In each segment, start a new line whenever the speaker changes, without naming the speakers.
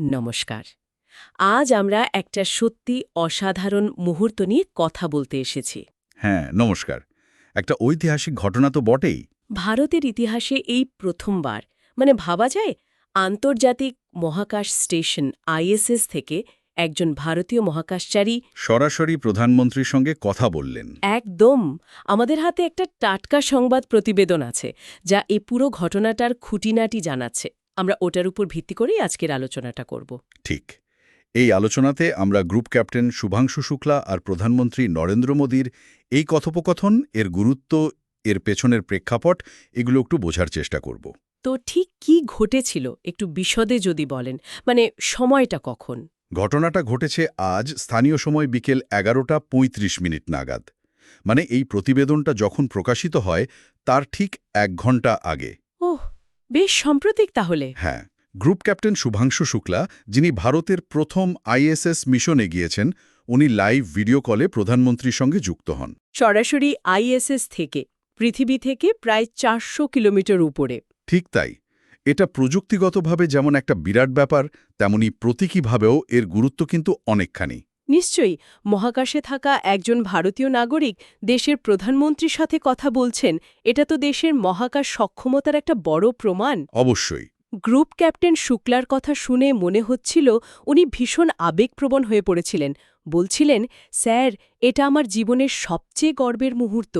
নমস্কার। আজ আমরা একটা সত্যি অসাধারণ মুহূর্ত নিয়ে কথা বলতে এসেছি।
হ্যাঁ নমস্কার। একটা ঐতিহাসিক ঘটনা তো বটেই।
ভারতের ইতিহাসে এই প্রথমবার মানে ভাবা যায় আন্তর্জাতিক মহাকাশ স্টেশন আইএসএস থেকে একজন ভারতীয় মহাকাশচারী
সরাসরি প্রধানমন্ত্রীর সঙ্গে কথা বললেন।
একদম! আমাদের হাতে একটা টাটকা সংবাদ প্রতিবেদন আছে যা এই পুরো ঘটনাটার খুঁটিনাটি জানাচ্ছে। আমরা ওটার উপর ভিত্তি করেই আজকের আলোচনাটা করব।
ঠিক। এই আলোচনাতে আমরা গ্রুপ ক্যাপ্টেন শুভাংশু শুক্লা আর প্রধানমন্ত্রী নরেন্দ্র মোদীর এই কথোপকথন এর গুরুত্ব এর পেছনের প্রেক্ষাপট এগুলো একটু বোঝার চেষ্টা করব।
তো ঠিক কি ঘটেছিল? একটু বিশদে যদি বলেন। মানে সময়টা কখন?
ঘটনাটা ঘটেছে আজ স্থানীয় সময় বিকেল এগারোটা ৩৫ মিনিট নাগাদ। মানে এই প্রতিবেদনটা যখন প্রকাশিত হয় তার ঠিক এক ঘণ্টা আগে।
ওহ বেশ সাম্প্রতিক তাহলে।
হ্যাঁ গ্রুপ ক্যাপ্টেন শুভাংশু শুক্লা যিনি ভারতের প্রথম আইএসএস মিশনে গিয়েছেন উনি লাইভ ভিডিও কলে প্রধানমন্ত্রীর সঙ্গে যুক্ত হন।
সরাসরি আইএসএস থেকে পৃথিবী থেকে প্রায় চারশো কিলোমিটার উপরে।
ঠিক তাই এটা প্রযুক্তিগতভাবে যেমন একটা বিরাট ব্যাপার তেমনি প্রতীকীভাবেও এর গুরুত্ব কিন্তু অনেকখানি।
নিশ্চয়ই মহাকাশে থাকা একজন ভারতীয় নাগরিক দেশের প্রধানমন্ত্রীর সাথে কথা বলছেন এটা তো দেশের মহাকাশ সক্ষমতার একটা বড় প্রমাণ।
অবশ্যই।
গ্রুপ ক্যাপ্টেন শুক্লার কথা শুনে মনে হচ্ছিল উনি ভীষণ আবেগপ্রবণ হয়ে পড়েছিলেন। বলছিলেন স্যার এটা আমার জীবনের সবচেয়ে গর্বের মুহূর্ত।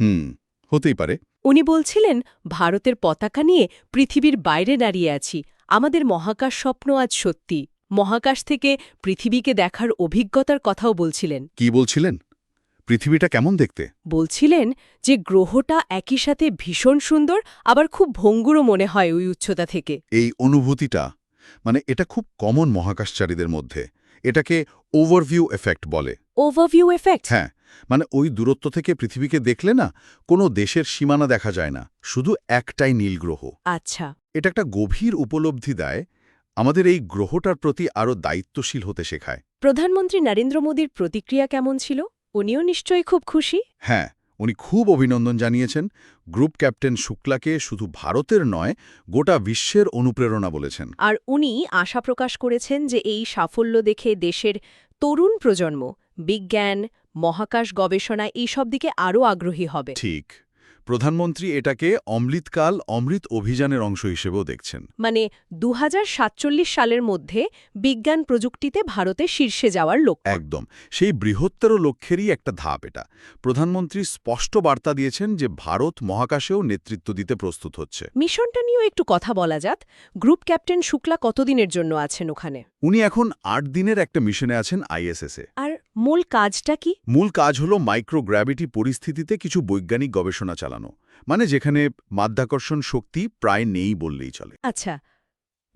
হুম হতেই পারে।
উনি বলছিলেন ভারতের পতাকা নিয়ে পৃথিবীর বাইরে দাঁড়িয়ে আছি। আমাদের মহাকাশ স্বপ্ন আজ সত্যি। মহাকাশ থেকে পৃথিবীকে দেখার অভিজ্ঞতার কথাও বলছিলেন।
কি বলছিলেন? পৃথিবীটা কেমন দেখতে?
বলছিলেন যে গ্রহটা একই সাথে ভীষণ সুন্দর আবার খুব ভঙ্গুরও মনে হয় ওই উচ্চতা থেকে।
এই অনুভূতিটা মানে এটা খুব কমন মহাকাশচারীদের মধ্যে। এটাকে ওভারভিউ এফেক্ট বলে।
ওভারভিউ এফেক্ট
হ্যাঁ মানে ওই দূরত্ব থেকে পৃথিবীকে দেখলে না কোনো দেশের সীমানা দেখা যায় না শুধু একটাই নীল গ্রহ।
আচ্ছা।
এটা একটা গভীর উপলব্ধি দেয় আমাদের এই গ্রহটার প্রতি আরও দায়িত্বশীল হতে শেখায়।
প্রধানমন্ত্রী নরেন্দ্র মোদীর প্রতিক্রিয়া কেমন ছিল? উনিও নিশ্চয়ই খুব খুশি।
হ্যাঁ উনি খুব অভিনন্দন জানিয়েছেন। গ্রুপ ক্যাপ্টেন শুক্লাকে শুধু ভারতের নয় গোটা বিশ্বের অনুপ্রেরণা বলেছেন।
আর উনি আশা প্রকাশ করেছেন যে এই সাফল্য দেখে দেশের তরুণ প্রজন্ম বিজ্ঞান মহাকাশ গবেষণা এইসব দিকে আরও আগ্রহী হবে।
ঠিক। প্রধানমন্ত্রী এটাকে অমৃতকাল অমৃত অভিযানের অংশ হিসেবেও দেখছেন।
মানে দু হাজার সাতচল্লিশ সালের মধ্যে বিজ্ঞান প্রযুক্তিতে ভারতে শীর্ষে যাওয়ার লক্ষ্য।
একদম। সেই বৃহত্তর লক্ষ্যেরই একটা ধাপ এটা। প্রধানমন্ত্রী স্পষ্ট বার্তা দিয়েছেন যে ভারত মহাকাশেও নেতৃত্ব দিতে প্রস্তুত হচ্ছে।
মিশনটা নিয়েও একটু কথা বলা যাক। গ্রুপ ক্যাপ্টেন শুক্লা কতদিনের জন্য আছেন ওখানে?
উনি এখন আট দিনের একটা মিশনে আছেন আইএসএসে।
আর মূল কাজটা কি?
মূল কাজ হল মাইক্রোগ্র্যাভিটি পরিস্থিতিতে কিছু বৈজ্ঞানিক গবেষণা চালানো মানে যেখানে মাধ্যাকর্ষণ শক্তি প্রায় নেই বললেই চলে।
আচ্ছা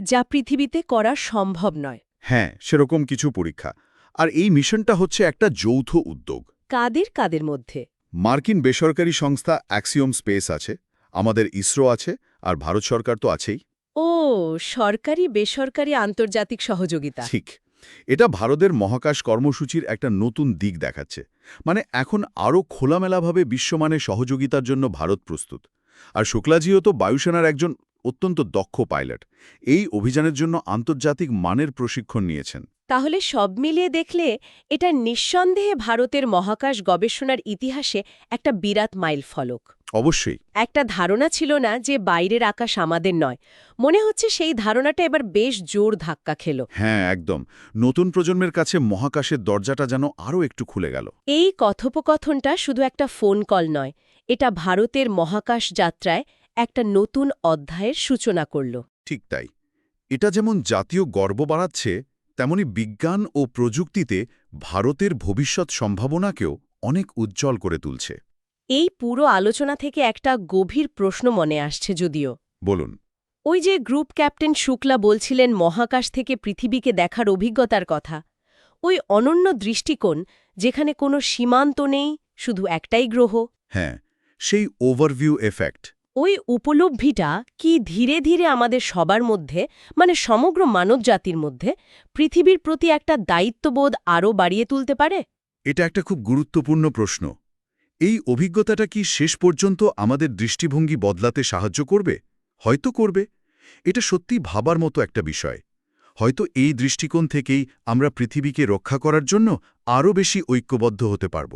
যা পৃথিবীতে করা সম্ভব নয়।
হ্যাঁ সেরকম কিছু পরীক্ষা। আর এই মিশনটা হচ্ছে একটা যৌথ উদ্যোগ।
কাদের কাদের মধ্যে?
মার্কিন বেসরকারি সংস্থা অ্যাক্সিওম স্পেস আছে আমাদের ইসরো আছে আর ভারত সরকার তো আছেই।
ও সরকারি বেসরকারি আন্তর্জাতিক সহযোগিতা।
ঠিক। এটা ভারতের মহাকাশ কর্মসূচির একটা নতুন দিক দেখাচ্ছে। মানে এখন আরও খোলামেলাভাবে বিশ্বমানের সহযোগিতার জন্য ভারত প্রস্তুত। আর শুক্লাজিও তো বায়ুসেনার একজন অত্যন্ত দক্ষ পাইলট। এই অভিযানের জন্য আন্তর্জাতিক মানের প্রশিক্ষণ নিয়েছেন।
তাহলে সব মিলিয়ে দেখলে এটা নিঃসন্দেহে ভারতের মহাকাশ গবেষণার ইতিহাসে একটা বিরাট মাইল ফলক।
অবশ্যই।
একটা ধারণা ছিল না যে বাইরের আকাশ আমাদের নয়। মনে হচ্ছে সেই ধারণাটা এবার বেশ জোর ধাক্কা খেল।
হ্যাঁ একদম। নতুন প্রজন্মের কাছে মহাকাশের দরজাটা যেন আরও একটু খুলে গেল।
এই কথোপকথনটা শুধু একটা ফোন কল নয় এটা ভারতের মহাকাশ যাত্রায় একটা নতুন অধ্যায়ের সূচনা করল।
ঠিক তাই। এটা যেমন জাতীয় গর্ব বাড়াচ্ছে তেমনি বিজ্ঞান ও প্রযুক্তিতে ভারতের ভবিষ্যৎ সম্ভাবনাকেও অনেক উজ্জ্বল করে তুলছে।
এই পুরো আলোচনা থেকে একটা গভীর প্রশ্ন মনে আসছে যদিও।
বলুন।
ওই যে গ্রুপ ক্যাপ্টেন শুক্লা বলছিলেন মহাকাশ থেকে পৃথিবীকে দেখার অভিজ্ঞতার কথা। ওই অনন্য দৃষ্টিকোণ যেখানে কোনো সীমান্ত নেই শুধু একটাই গ্রহ।
হ্যাঁ সেই ওভারভিউ এফেক্ট
ওই উপলব্ধিটা কি ধীরে ধীরে আমাদের সবার মধ্যে মানে সমগ্র মানবজাতির মধ্যে, পৃথিবীর প্রতি একটা দায়িত্ববোধ আরও বাড়িয়ে তুলতে পারে?
এটা একটা খুব গুরুত্বপূর্ণ প্রশ্ন। এই অভিজ্ঞতাটা কি শেষ পর্যন্ত আমাদের দৃষ্টিভঙ্গি বদলাতে সাহায্য করবে? হয়তো করবে। এটা সত্যি ভাবার মতো একটা বিষয়। হয়তো এই দৃষ্টিকোণ থেকেই আমরা পৃথিবীকে রক্ষা করার জন্য আরও বেশি ঐক্যবদ্ধ হতে পারব।